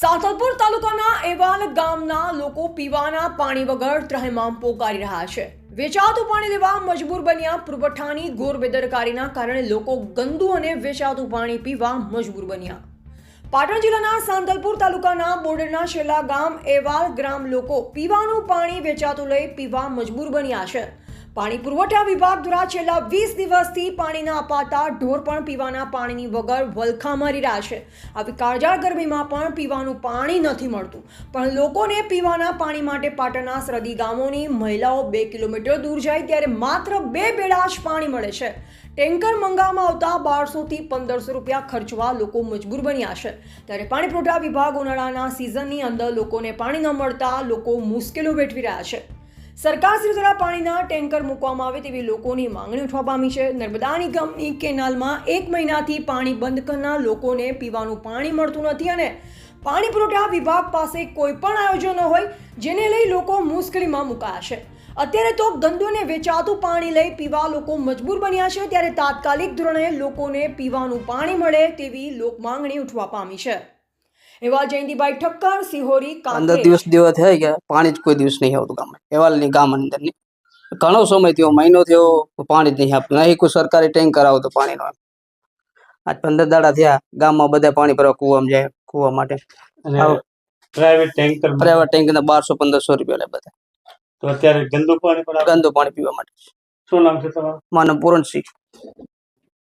સાતલપુર તાલુકાના એવાલ ગામના લોકો પીવાના પાણી વગર ત્રહેમામ પોકારી રહ્યા છે. વેચાતું પાણી લેવા મજબૂર બન્યા પુરવઠાની ઘોર બેદરકારીના કારણે લોકો ગંદુ અને વેચાતું પાણી પીવા મજબૂર બન્યા. પાટણ જિલ્લાના સાંતલપુર તાલુકાના બોર્ડરના છેલ્લા ગામ એવાલ ગ્રામ લોકો પીવાનું પાણી વેચાતું લઈ પીવા મજબૂર બન્યા છે. પાણી પુરવઠા વિભાગ દ્વારા છેલ્લા વીસ દિવસથી પાણી ના અપાતા ઢોર પણ પીવાના પાણીની વગર વલખા મારી રહ્યા છે. આવી કાળજાળ ગરમીમાં પણ પીવાનું પાણી નથી મળતું. પણ લોકોને પીવાના પાણી માટે પાટણના સરહદી ગામોની મહિલાઓ બે કિલોમીટર દૂર જાય ત્યારે માત્ર બે બેડા જ પાણી મળે છે. ટેન્કર મંગાવવામાં આવતા બારસોથી પંદરસો રૂપિયા ખર્ચવા લોકો મજબૂર બન્યા છે. ત્યારે પાણી પુરવઠા વિભાગ ઉનાળાના સિઝનની અંદર લોકોને પાણી ન મળતા લોકો મુશ્કેલીઓ વેઠવી રહ્યા છે. સરકારશ્રી દ્વારા પાણીના ટેન્કર મૂકવામાં આવે તેવી લોકોની માંગણી ઉઠવા પામી છે. નર્મદા નિગમની કેનાલમાં એક મહિનાથી પાણી બંધ કરનાર લોકોને પીવાનું પાણી મળતું નથી અને પાણી પુરવઠા વિભાગ પાસે કોઈ પણ આયોજન હોય જેને લઈ લોકો મુશ્કેલીમાં મુકાયા છે. અત્યારે તો ગંદુને વેચાતું પાણી લઈ પીવા લોકો મજબૂર બન્યા છે. ત્યારે તાત્કાલિક ધોરણે લોકોને પીવાનું પાણી મળે તેવી લોક માંગણી ઉઠવા પામી છે. એવા જયંતિભાઈ ઠક્કર સિહોરી પંદર દિવસ જેવા થઈ ગયા પાણી જ કોઈ દિવસ નહીં આવતું ગામ એવા ગામ અંદર ઘણો સમય થયો મહિનો થયો પાણી જ નહીં આપતું નહીં કોઈ સરકારી ટેન્કર આવતું પાણીનો આજ પંદર દાડા થયા ગામમાં બધા પાણી ભરવા કુવામાં જાય કુવા માટે. પ્રાઇવેટ ટેન્કર પ્રાઇવેટ ટેન્કર બારસો પંદરસો રૂપિયા લે બધા. તો અત્યારે ગંદુ પાણી પણ ગંદુ પાણી પીવા માટે. શું નામ છે તમારું? માનવ પૂરણસિંહ.